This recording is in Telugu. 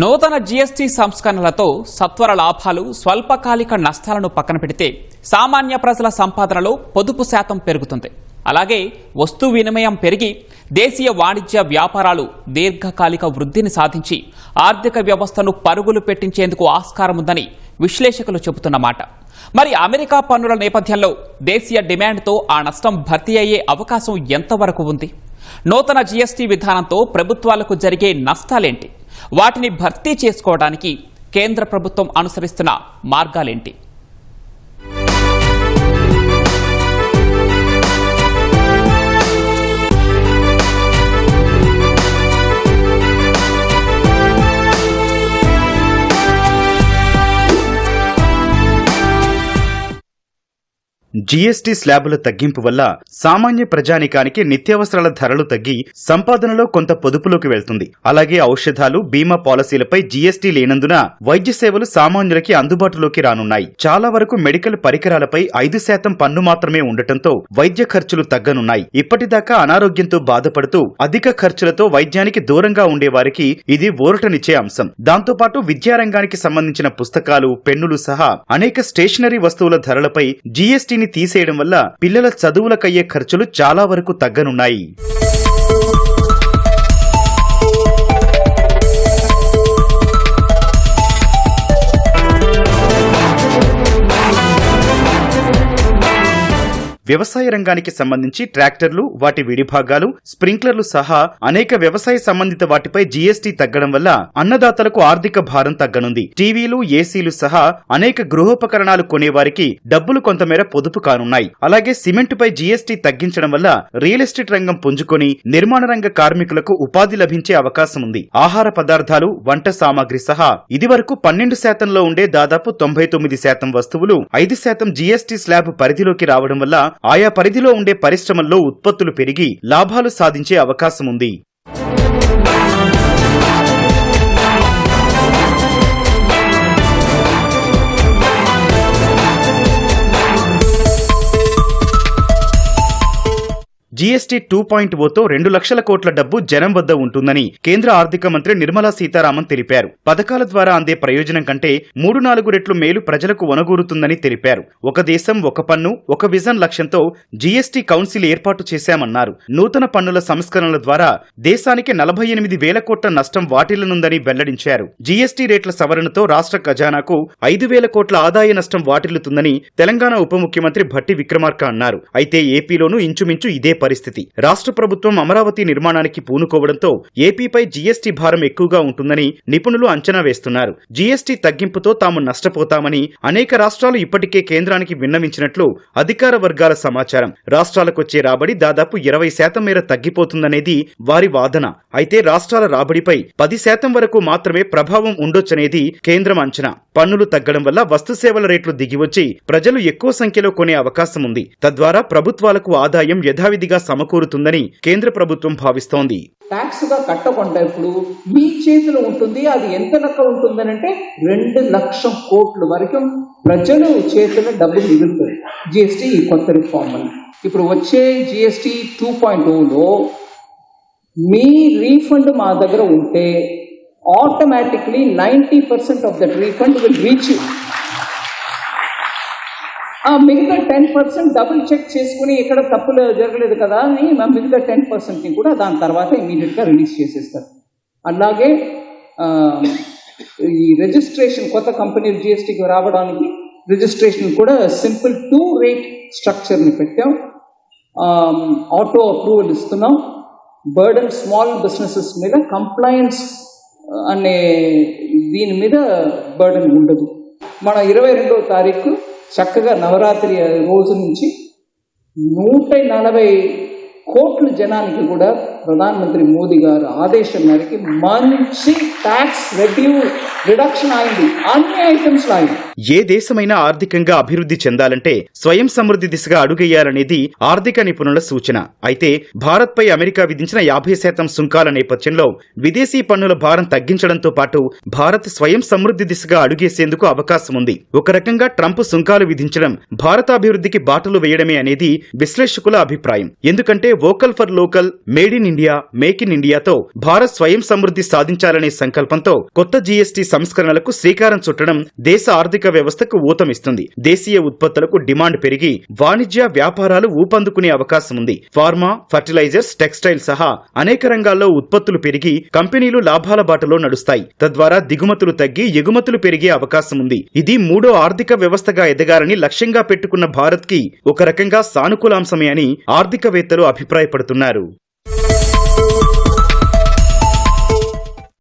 నూతన జీఎస్టీ సంస్కరణలతో సత్వర లాభాలు స్వల్పకాలిక నష్టాలను పక్కన పెడితే సామాన్య ప్రజల సంపాదనలో పొదుపు శాతం పెరుగుతుంది. అలాగే వస్తు వినిమయం పెరిగి దేశీయ వాణిజ్య వ్యాపారాలు దీర్ఘకాలిక వృద్ధిని సాధించి ఆర్థిక వ్యవస్థను పరుగులు పెట్టించేందుకు ఆస్కారం ఉందని విశ్లేషకులు చెబుతున్నమాట మరి అమెరికా పన్నుల నేపథ్యంలో దేశీయ డిమాండ్తో ఆ నష్టం భర్తీ అయ్యే అవకాశం ఎంతవరకు ఉంది? నూతన జీఎస్టీ విధానంతో ప్రభుత్వాలకు జరిగే నష్టాలేంటి? వాటిని భర్తీ చేసుకోవడానికి కేంద్ర ప్రభుత్వం అనుసరిస్తున్న మార్గాలేంటి? జీఎస్టీ స్లాబుల తగ్గింపు వల్ల సామాన్య ప్రజానికానికి నిత్యావసరాల ధరలు తగ్గి సంపాదనలో కొంత పొదుపులోకి వెళ్తుంది. అలాగే ఔషధాలు బీమా పాలసీలపై జీఎస్టీ లేనందున వైద్య సేవలు సామాన్యులకి అందుబాటులోకి రానున్నాయి. చాలా వరకు మెడికల్ పరికరాలపై ఐదు శాతం పన్ను మాత్రమే ఉండటంతో వైద్య ఖర్చులు తగ్గనున్నాయి. ఇప్పటిదాకా అనారోగ్యంతో బాధపడుతూ అధిక ఖర్చులతో వైద్యానికి దూరంగా ఉండేవారికి ఇది ఊరటనిచ్చే అంశం. దాంతోపాటు విద్యారంగానికి సంబంధించిన పుస్తకాలు పెన్నులు సహా అనేక స్టేషనరీ వస్తువుల ధరలపై జీఎస్టీని తీసేయడం వల్ల పిల్లల చదువులకయ్యే ఖర్చులు చాలా వరకు తగ్గనున్నాయి. వ్యవసాయ రంగానికి సంబంధించి ట్రాక్టర్లు వాటి విడిభాగాలు స్ప్రింక్లర్లు సహా అనేక వ్యవసాయ సంబంధిత వాటిపై జీఎస్టీ తగ్గడం వల్ల అన్నదాతలకు ఆర్థిక భారం తగ్గనుంది. టీవీలు ఏసీలు సహా అనేక గృహోపకరణాలు కొనేవారికి డబ్బులు కొంతమేర పొదుపు కానున్నాయి. అలాగే సిమెంటుపై జీఎస్టీ తగ్గించడం వల్ల రియల్ ఎస్టేట్ రంగం పుంజుకొని నిర్మాణ రంగ కార్మికులకు ఉపాధి లభించే అవకాశం ఉంది. ఆహార పదార్థాలు వంట సామాగ్రి సహా ఇదివరకు పన్నెండు శాతంలో ఉండే దాదాపు తొంభై తొమ్మిది శాతం వస్తువులు ఐదు శాతం జీఎస్టీ స్లాబ్ పరిధిలోకి రావడం వల్ల ఆయా పరిధిలో ఉండే పరిశ్రమల్లో ఉత్పత్తులు పెరిగి లాభాలు సాధించే అవకాశం ఉంది జీఎస్టీ టూ పాయింట్ ఓతో రెండు లక్షల కోట్ల డబ్బు జనం వద్ద ఉంటుందని కేంద్ర ఆర్థిక మంత్రి నిర్మలా సీతారామన్ తెలిపారు. పథకాల ద్వారా అందే ప్రయోజనం కంటే మూడు నాలుగు రెట్లు మేలు ప్రజలకు వనగూరుతుందని తెలిపారు. ఒక దేశం ఒక పన్ను ఒక విజన్ లక్ష్యంతో జీఎస్టీ కౌన్సిల్ ఏర్పాటు చేశామన్నారు. నూతన పన్నుల సంస్కరణల ద్వారా దేశానికి నలభై ఎనిమిది వేల కోట్ల నష్టం వాటిల్లనుందని వెల్లడించారు. జీఎస్టీ రేట్ల సవరణతో రాష్ట్ర ఖజానాకు ఐదు వేల కోట్ల ఆదాయ నష్టం వాటిల్లుతుందని తెలంగాణ ఉప ముఖ్యమంత్రి భట్టి విక్రమార్క అన్నారు. అయితే ఏపీలోనూ ఇంచుమించు ఇదే పరిస్థితి. రాష్ట్ర ప్రభుత్వం అమరావతి నిర్మాణానికి పూనుకోవడంతో ఏపీపై జీఎస్టీ భారం ఎక్కువగా ఉంటుందని నిపుణులు అంచనా వేస్తున్నారు. జీఎస్టీ తగ్గింపుతో తాము నష్టపోతామని అనేక రాష్ట్రాలు ఇప్పటికే కేంద్రానికి విన్నవించినట్లు అధికార వర్గాల సమాచారం. రాష్ట్రాలకొచ్చే రాబడి దాదాపు ఇరవై శాతం మేర తగ్గిపోతుందనేది వారి వాదన. అయితే రాష్ట్రాల రాబడిపై పది శాతం వరకు మాత్రమే ప్రభావం ఉండొచ్చనేది కేంద్రం అంచనా. పన్నులు తగ్గడం వల్ల వస్తు సేవల రేట్లు దిగివచ్చి ప్రజలు ఎక్కువ సంఖ్యలో కొనే అవకాశం ఉంది తద్వారా ప్రభుత్వాలకు ఆదాయం పూర్తిగా సమకూరుతుందని కేంద్ర ప్రభుత్వం భావిస్తోంది. ట్యాక్స్గా కట్టకుండా ఇప్పుడు మీ చేతిలో ఉంటుంది అది ఎంత లెక్క ఉంటుందని అంటే రెండు లక్షల కోట్ల వరకు ప్రజలు చేతిలో డబ్బు మిగులుతుంది జిఎస్టీ ఈ కొత్త రిఫార్మ్ అని ఇప్పుడు వచ్చే జిఎస్టీ టూ పాయింట్ టూలో మీ రీఫండ్ మా దగ్గర ఉంటే automatically ninety percent of that refund will reach you ఆ మిగతా టెన్ పర్సెంట్ డబుల్ చెక్ చేసుకుని ఎక్కడ తప్పులు జరగలేదు కదా అని మిగతా టెన్ పర్సెంట్ని కూడా దాని తర్వాత ఇమీడియట్గా రిలీజ్ చేసేస్తారు. అలాగే ఈ రిజిస్ట్రేషన్ కొత్త కంపెనీలు జిఎస్టీకి రావడానికి రిజిస్ట్రేషన్ కూడా సింపుల్ టూ రేట్ స్ట్రక్చర్ని పెట్టాం. ఆటో అప్రూవల్ ఇస్తున్నాం. బర్డన్ స్మాల్ బిజినెసెస్ మీద కంప్లయన్స్ అనే దీని మీద బర్డన్ ఉండదు. మన ఇరవై రెండవ తారీఖు చక్కగా నవరాత్రి రోజు నుంచి నూట నలభై కోట్ల జనానికి కూడా ప్రధానమంత్రి మోదీ గారు ఆదేశం మేరకి మంచి ట్యాక్స్ రెడ్యూ రిడక్షన్ అయింది. అన్ని ఐటమ్స్ అయింది ఏ దేశమైనా ఆర్థికంగా అభివృద్ధి చెందాలంటే స్వయం సమృద్ధి దిశగా అడుగేయాలనేది ఆర్థిక నిపుణుల సూచన. అయితే భారత్పై అమెరికా విధించిన యాభై శాతం సుంకాల నేపథ్యంలో విదేశీ పన్నుల భారం తగ్గించడంతో పాటు భారత్ స్వయం సమృద్ధి దిశగా అడుగేసేందుకు అవకాశం ఉంది. ఒక రకంగా ట్రంప్ సుంకాలు విధించడం భారత అభివృద్ధికి బాటలు వేయడమే అనేది విశ్లేషకుల అభిప్రాయం. ఎందుకంటే vocal for local made in India make in ఇండియాతో Bharat స్వయం సమృద్ధి సాధించాలనే సంకల్పంతో కొత్త జీఎస్టీ సంస్కరణలకు శ్రీకారం చుట్టడం దేశ ఆర్థిక వ్యవస్థకు ఊతమిస్తుంది. దేశీయ ఉత్పత్తులకు డిమాండ్ పెరిగి వాణిజ్య వ్యాపారాలు ఊపందుకునే అవకాశం ఉంది. ఫార్మా ఫర్టిలైజర్స్ టెక్స్టైల్ సహా అనేక రంగాల్లో ఉత్పత్తులు పెరిగి కంపెనీలు లాభాల బాటలో నడుస్తాయి. తద్వారా దిగుమతులు తగ్గి ఎగుమతులు పెరిగే అవకాశం ఉంది. ఇది మూడో ఆర్థిక వ్యవస్థగా ఎదగాలని లక్ష్యంగా పెట్టుకున్న భారత్కి ఒక రకంగా సానుకూలాంశమే అని ఆర్థికవేత్తలు అభిప్రాయపడుతున్నారు.